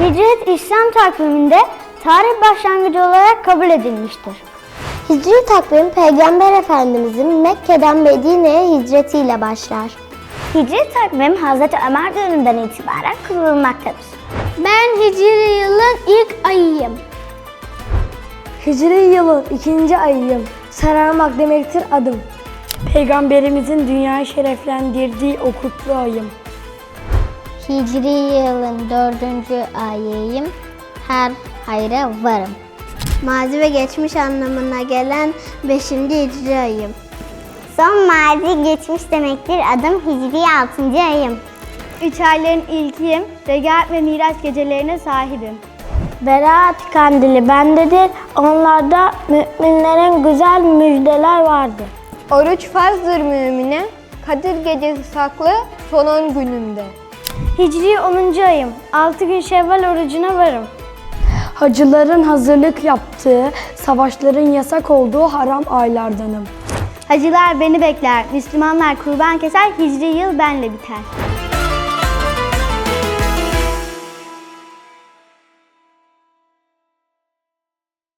Hicret İslam takviminde tarih başlangıcı olarak kabul edilmiştir. Hicri takvim Peygamber Efendimizin Mekke'den Medine'ye hicretiyle başlar. Hicri takvim Hz. Ömer döneminden itibaren kurulmaktadır. Ben Hicri yılın ilk ayıyım. Hicri yılın ikinci ayıyım. Sararmak demektir adım. Peygamberimizin dünyayı şereflendirdiği o kutlu ayım. Hicri yılın dördüncü ayıyım. Her hayra varım. Mazi ve geçmiş anlamına gelen beşinci hicri ayım. Son mazi geçmiş demektir. Adım Hicri 6. ayım. Üç ayların ilkiyim. Regaat ve Miraç gecelerine sahibim. Berat kandili bendedir. Onlarda müminlerin güzel müjdeler vardır. Oruç farzdır mümine. Kadir gecesi saklı son on günümde. Hicri 10. ayım. 6 gün Şevval orucuna varım. Hacıların hazırlık yaptığı, savaşların yasak olduğu haram aylardanım. Hacılar beni bekler. Müslümanlar kurban keser. Hicri yıl benle biter.